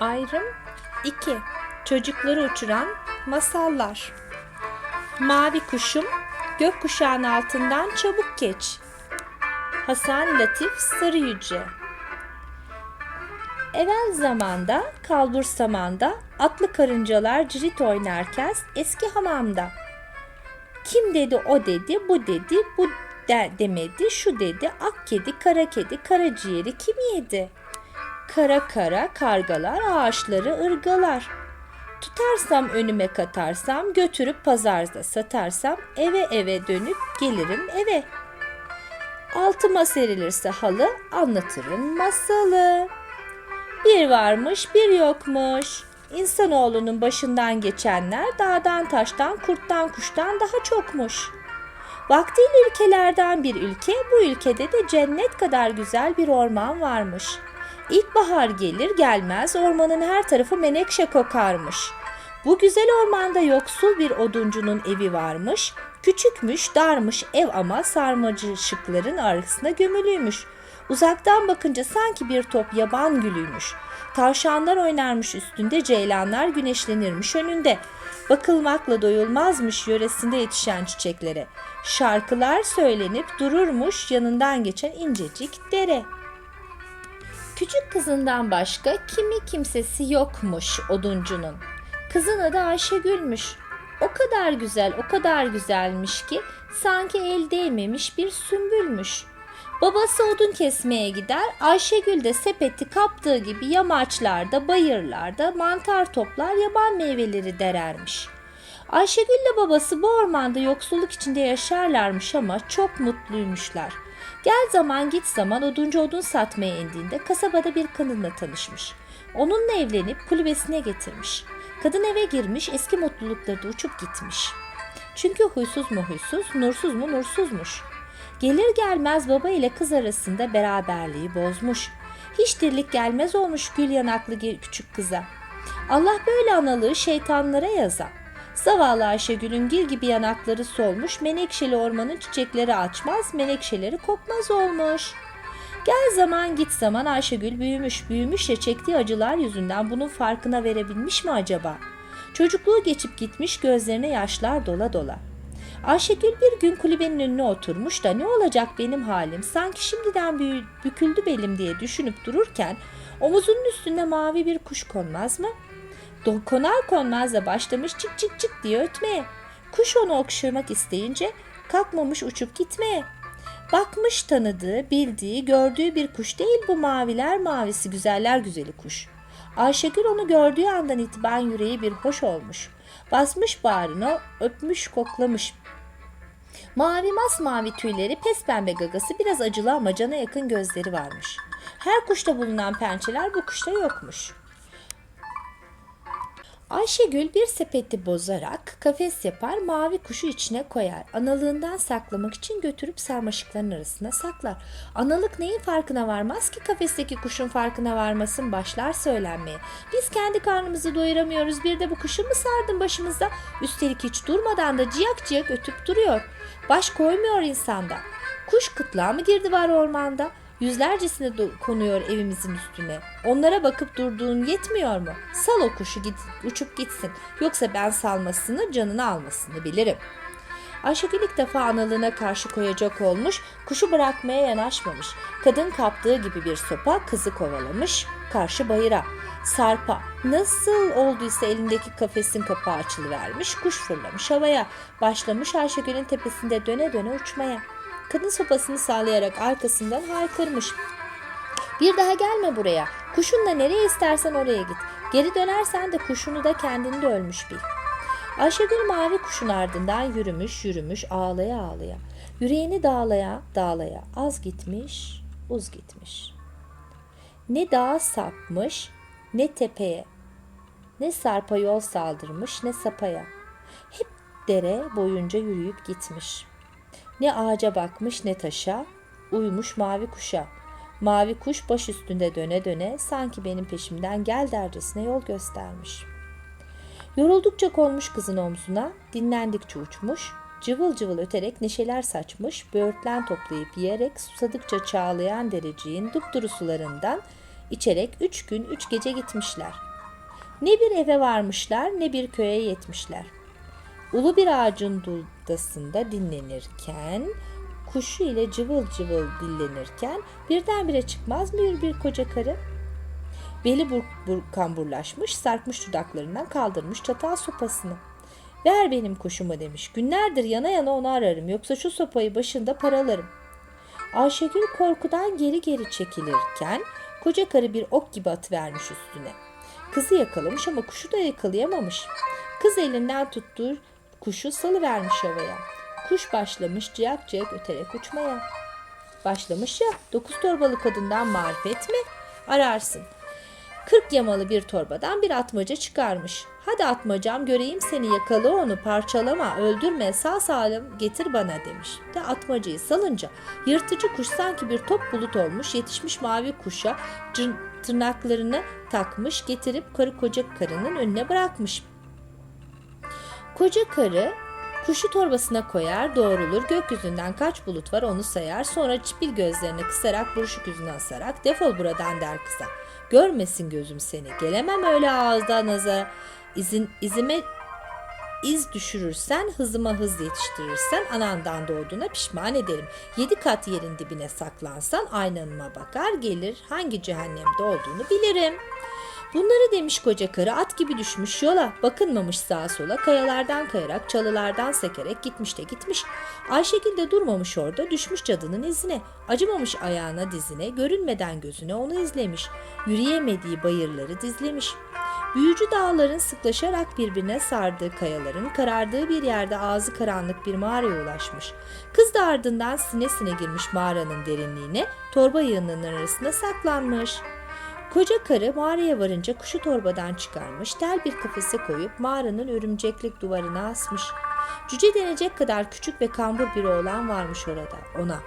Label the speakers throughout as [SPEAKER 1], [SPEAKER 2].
[SPEAKER 1] Ayrım 2. Çocukları uçuran masallar. Mavi kuşum gökkuşağın altından çabuk geç. Hasan Latif Sarı Yüce. Evvel zamanda, kalbur samanda, atlı karıncalar cirit oynarken eski hamamda. Kim dedi o dedi, bu dedi, bu de demedi, şu dedi, ak kedi, kara kedi, karaciğeri kim yedi? Kara kara kargalar, ağaçları ırgalar. Tutarsam önüme katarsam, götürüp pazarda satarsam, eve eve dönüp gelirim eve. Altıma serilirse halı, anlatırım masalı. Bir varmış bir yokmuş. İnsanoğlunun başından geçenler dağdan taştan kurttan kuştan daha çokmuş. Vaktiyle ülkelerden bir ülke bu ülkede de cennet kadar güzel bir orman varmış. İlkbahar gelir gelmez ormanın her tarafı menekşe kokarmış. Bu güzel ormanda yoksul bir oduncunun evi varmış. Küçükmüş, darmış ev ama sarmacıkların arasına gömülüymüş. Uzaktan bakınca sanki bir top yaban gülüymüş. Tavşanlar oynarmış üstünde, ceylanlar güneşlenirmiş önünde. Bakılmakla doyulmazmış yöresinde yetişen çiçeklere. Şarkılar söylenip dururmuş yanından geçen incecik dere. Küçük kızından başka kimi kimsesi yokmuş oduncunun. Kızın adı Ayşegül'müş. O kadar güzel, o kadar güzelmiş ki sanki el değmemiş bir sümbülmüş. Babası odun kesmeye gider, Ayşegül de sepeti kaptığı gibi yamaçlarda, bayırlarda mantar toplar, yaban meyveleri derermiş. Ayşegül ile babası bu ormanda yoksulluk içinde yaşarlarmış ama çok mutluymuşlar. Gel zaman git zaman oduncu odun satmaya indiğinde kasabada bir kadınla tanışmış. Onunla evlenip kulübesine getirmiş. Kadın eve girmiş eski mutlulukları da uçup gitmiş. Çünkü huysuz mu huysuz, nursuz mu nursuzmuş. Gelir gelmez baba ile kız arasında beraberliği bozmuş. Hiç dirlik gelmez olmuş gül yanaklı küçük kıza. Allah böyle analığı şeytanlara yaza. Zavallı Ayşegül'ün gül gibi yanakları solmuş, menekşeli ormanın çiçekleri açmaz, menekşeleri kokmaz olmuş. Gel zaman git zaman Ayşegül büyümüş, büyümüş ya çektiği acılar yüzünden bunun farkına verebilmiş mi acaba? Çocukluğu geçip gitmiş gözlerine yaşlar dola dola. Ayşegül bir gün kulübenin önüne oturmuş da ne olacak benim halim sanki şimdiden büyü- büküldü belim diye düşünüp dururken omuzunun üstünde mavi bir kuş konmaz mı? Konar konmaz da başlamış çık çık çık diye ötmeye. Kuş onu okşamak isteyince kalkmamış uçup gitmeye. Bakmış tanıdığı, bildiği, gördüğü bir kuş değil bu maviler mavisi güzeller güzeli kuş. Ayşegül onu gördüğü andan itibaren yüreği bir hoş olmuş. Basmış bağrına, öpmüş, koklamış. Mavi masmavi tüyleri, pes pembe gagası, biraz acılı ama cana yakın gözleri varmış. Her kuşta bulunan pençeler bu kuşta yokmuş. Ayşegül bir sepeti bozarak kafes yapar, mavi kuşu içine koyar. Analığından saklamak için götürüp sarmaşıkların arasına saklar. Analık neyin farkına varmaz ki kafesteki kuşun farkına varmasın başlar söylenmeye. Biz kendi karnımızı doyuramıyoruz bir de bu kuşu mu sardın başımıza? Üstelik hiç durmadan da ciyak ciyak ötüp duruyor. Baş koymuyor insanda. Kuş kıtlığa mı girdi var ormanda? Yüzlercesine konuyor evimizin üstüne. Onlara bakıp durduğun yetmiyor mu? Sal o kuşu git, uçup gitsin. Yoksa ben salmasını, canını almasını bilirim. Ayşegül ilk defa analığına karşı koyacak olmuş, kuşu bırakmaya yanaşmamış. Kadın kaptığı gibi bir sopa kızı kovalamış, karşı bayıra. Sarpa nasıl olduysa elindeki kafesin kapağı açılıvermiş, kuş fırlamış havaya. Başlamış Ayşegül'ün tepesinde döne döne uçmaya. Kadın sopasını sallayarak arkasından haykırmış. Bir daha gelme buraya. Kuşunla nereye istersen oraya git. Geri dönersen de kuşunu da kendini de ölmüş bil. Ayşegül mavi kuşun ardından yürümüş yürümüş ağlaya ağlaya. Yüreğini dağlaya dağlaya az gitmiş uz gitmiş. Ne dağa sapmış ne tepeye. Ne sarpa yol saldırmış ne sapaya. Hep dere boyunca yürüyüp gitmiş. Ne ağaca bakmış ne taşa, uymuş mavi kuşa. Mavi kuş baş üstünde döne döne sanki benim peşimden gel dercesine yol göstermiş. Yoruldukça konmuş kızın omzuna, dinlendikçe uçmuş, cıvıl cıvıl öterek neşeler saçmış, böğürtlen toplayıp yiyerek susadıkça çağlayan dereciğin dupduru sularından içerek üç gün üç gece gitmişler. Ne bir eve varmışlar ne bir köye yetmişler. Ulu bir ağacın dudasında dinlenirken, kuşu ile cıvıl cıvıl dillenirken birdenbire çıkmaz mı bir, koca karı? Beli bur, bur, kamburlaşmış, sarkmış dudaklarından kaldırmış çatal sopasını. Ver benim kuşumu demiş. Günlerdir yana yana onu ararım. Yoksa şu sopayı başında paralarım. Ayşegül korkudan geri geri çekilirken koca karı bir ok gibi atıvermiş üstüne. Kızı yakalamış ama kuşu da yakalayamamış. Kız elinden tuttuğu kuşu salıvermiş havaya. Kuş başlamış ciyak ciyak öterek uçmaya. Başlamış ya dokuz torbalı kadından marifet mi? Ararsın. Kırk yamalı bir torbadan bir atmaca çıkarmış. Hadi atmacam göreyim seni yakala onu parçalama öldürme sağ salim getir bana demiş. De atmacayı salınca yırtıcı kuş sanki bir top bulut olmuş yetişmiş mavi kuşa tırnaklarını takmış getirip karı koca karının önüne bırakmış. Koca karı kuşu torbasına koyar doğrulur gökyüzünden kaç bulut var onu sayar sonra çipil gözlerini kısarak buruşuk yüzüne asarak defol buradan der kıza. Görmesin gözüm seni gelemem öyle ağızda naza izin, izime iz düşürürsen hızıma hız yetiştirirsen anandan doğduğuna pişman ederim. Yedi kat yerin dibine saklansan aynanıma bakar gelir hangi cehennemde olduğunu bilirim. Bunları demiş koca karı at gibi düşmüş yola bakınmamış sağa sola kayalardan kayarak çalılardan sekerek gitmiş de gitmiş. Ayşegül de durmamış orada düşmüş cadının izine acımamış ayağına dizine görünmeden gözüne onu izlemiş yürüyemediği bayırları dizlemiş. Büyücü dağların sıklaşarak birbirine sardığı kayaların karardığı bir yerde ağzı karanlık bir mağaraya ulaşmış. Kız da ardından sine sine girmiş mağaranın derinliğine torba yığınının arasında saklanmış. Koca karı mağaraya varınca kuşu torbadan çıkarmış, tel bir kafese koyup mağaranın örümceklik duvarına asmış. Cüce denecek kadar küçük ve kambur bir oğlan varmış orada ona.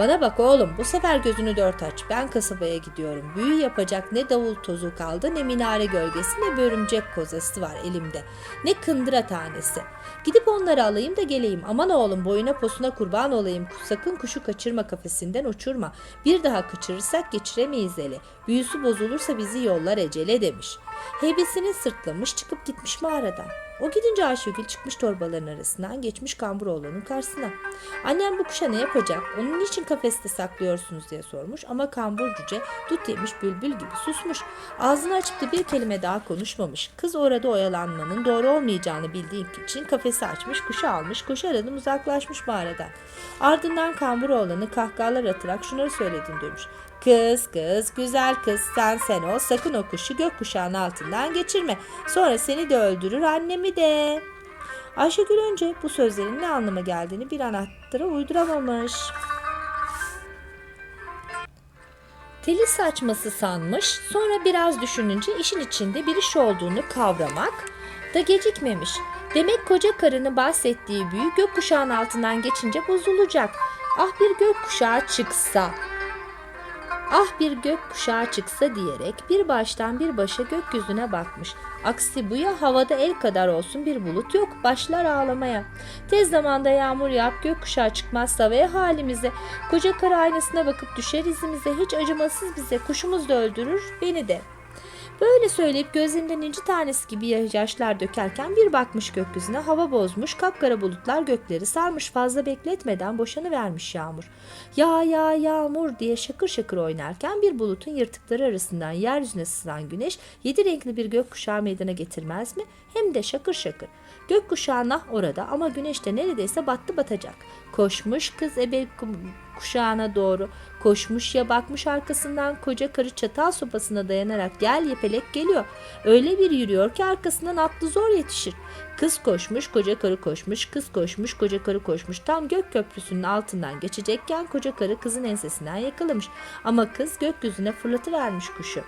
[SPEAKER 1] Bana bak oğlum bu sefer gözünü dört aç. Ben kasabaya gidiyorum. Büyü yapacak ne davul tozu kaldı ne minare gölgesi ne bir örümcek kozası var elimde. Ne kındıra tanesi. Gidip onları alayım da geleyim. Aman oğlum boyuna posuna kurban olayım. Sakın kuşu kaçırma kafesinden uçurma. Bir daha kaçırırsak geçiremeyiz ele. Büyüsü bozulursa bizi yollar ecele demiş. Heybesini sırtlamış çıkıp gitmiş mağaradan. O gidince Ayşegül çıkmış torbaların arasından geçmiş Kamburoğlu'nun karşısına. Annem bu kuşa ne yapacak? Onu niçin kafeste saklıyorsunuz diye sormuş ama kambur cüce dut yemiş bülbül gibi susmuş. Ağzını açıp da bir kelime daha konuşmamış. Kız orada oyalanmanın doğru olmayacağını bildiği için kafesi açmış, kuşu almış, koşaradım uzaklaşmış mağaradan. Ardından Kamburoğlan'ı kahkahalar atarak şunları söyledin demiş. Kız kız güzel kız sen sen ol sakın o kuşu gökkuşağının altından geçirme. Sonra seni de öldürür annemi de. Ayşegül önce bu sözlerin ne anlama geldiğini bir anahtara uyduramamış. Teli saçması sanmış sonra biraz düşününce işin içinde bir iş olduğunu kavramak da gecikmemiş. Demek koca karını bahsettiği büyü gökkuşağının altından geçince bozulacak. Ah bir gökkuşağı çıksa Ah bir gök kuşağı çıksa diyerek bir baştan bir başa gökyüzüne bakmış. Aksi bu ya havada el kadar olsun bir bulut yok başlar ağlamaya. Tez zamanda yağmur yağıp gökkuşağı çıkmazsa ve halimize koca kara aynasına bakıp düşer izimize hiç acımasız bize kuşumuz da öldürür beni de. Böyle söyleyip gözlerinden inci tanesi gibi yaşlar dökerken bir bakmış gökyüzüne hava bozmuş kapkara bulutlar gökleri sarmış fazla bekletmeden boşanı vermiş yağmur. Ya ya yağmur diye şakır şakır oynarken bir bulutun yırtıkları arasından yeryüzüne sızan güneş yedi renkli bir gökkuşağı meydana getirmez mi? Hem de şakır şakır. Gökkuşağı nah orada ama güneş de neredeyse battı batacak. Koşmuş kız ebe kuşağına doğru. Koşmuş ya bakmış arkasından koca karı çatal sopasına dayanarak gel yepelek geliyor. Öyle bir yürüyor ki arkasından atlı zor yetişir. Kız koşmuş, koca karı koşmuş, kız koşmuş, koca karı koşmuş. Tam gök köprüsünün altından geçecekken koca karı kızın ensesinden yakalamış. Ama kız gökyüzüne fırlatıvermiş kuşu.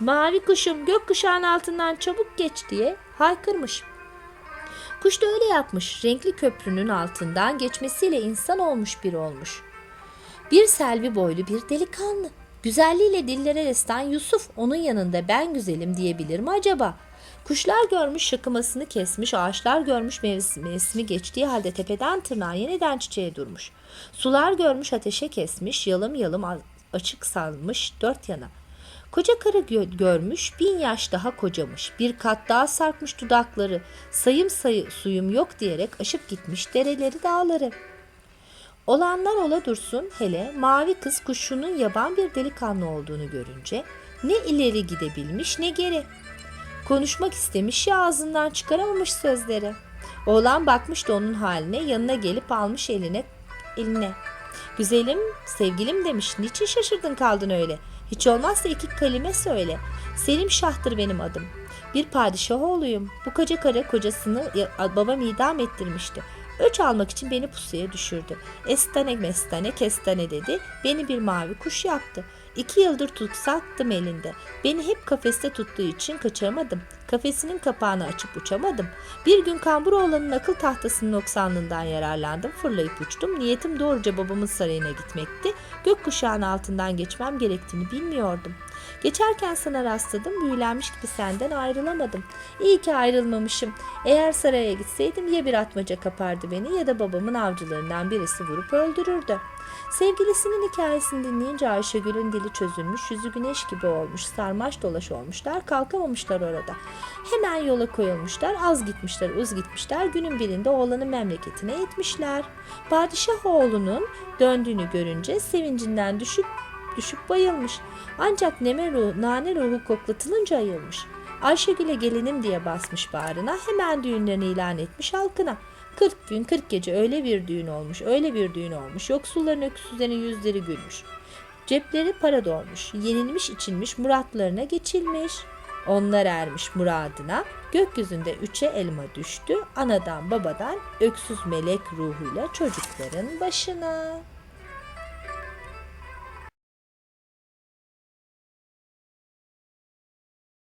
[SPEAKER 1] Mavi kuşum gökkuşağın altından çabuk geç diye haykırmış. Kuş da öyle yapmış. Renkli köprünün altından geçmesiyle insan olmuş bir olmuş. Bir selvi boylu bir delikanlı. Güzelliğiyle dillere destan Yusuf onun yanında ben güzelim diyebilir mi acaba? Kuşlar görmüş şakımasını kesmiş, ağaçlar görmüş mevsimi geçtiği halde tepeden tırnağa yeniden çiçeğe durmuş. Sular görmüş ateşe kesmiş, yalım yalım açık salmış dört yana. Koca karı gö- görmüş, bin yaş daha kocamış. Bir kat daha sarkmış dudakları. Sayım sayı suyum yok diyerek aşıp gitmiş dereleri dağları. Olanlar ola dursun hele mavi kız kuşunun yaban bir delikanlı olduğunu görünce ne ileri gidebilmiş ne geri. Konuşmak istemiş ya ağzından çıkaramamış sözleri. Oğlan bakmış da onun haline yanına gelip almış eline eline. Güzelim, sevgilim demiş. Niçin şaşırdın kaldın öyle? Hiç olmazsa iki kelime söyle. Selim Şah'tır benim adım. Bir padişah oğluyum. Bu koca karı kocasını babam idam ettirmişti. Öç almak için beni pusuya düşürdü. Estane mestane kestane dedi. Beni bir mavi kuş yaptı. İki yıldır tutsaktım elinde. Beni hep kafeste tuttuğu için kaçıramadım. Kafesinin kapağını açıp uçamadım. Bir gün Kamburoğlan'ın akıl tahtasının noksanlığından yararlandım. Fırlayıp uçtum. Niyetim doğruca babamın sarayına gitmekti. Gökkuşağının altından geçmem gerektiğini bilmiyordum. Geçerken sana rastladım. Büyülenmiş gibi senden ayrılamadım. İyi ki ayrılmamışım. Eğer saraya gitseydim ya bir atmaca kapardı beni ya da babamın avcılarından birisi vurup öldürürdü. Sevgilisinin hikayesini dinleyince Ayşegül'ün dili çözülmüş, yüzü güneş gibi olmuş, sarmaş dolaş olmuşlar, kalkamamışlar orada. Hemen yola koyulmuşlar, az gitmişler, uz gitmişler, günün birinde oğlanın memleketine yetmişler. Padişah oğlunun döndüğünü görünce sevincinden düşüp düşüp bayılmış. Ancak neme ruhu, nane ruhu koklatılınca ayılmış. Ayşegül'e gelinim diye basmış bağrına hemen düğünlerini ilan etmiş halkına. 40 gün 40 gece öyle bir düğün olmuş öyle bir düğün olmuş yoksulların öksüzlerin yüzleri gülmüş. Cepleri para dolmuş yenilmiş içilmiş muratlarına geçilmiş. Onlar ermiş muradına gökyüzünde üçe elma düştü anadan babadan öksüz melek ruhuyla çocukların başına.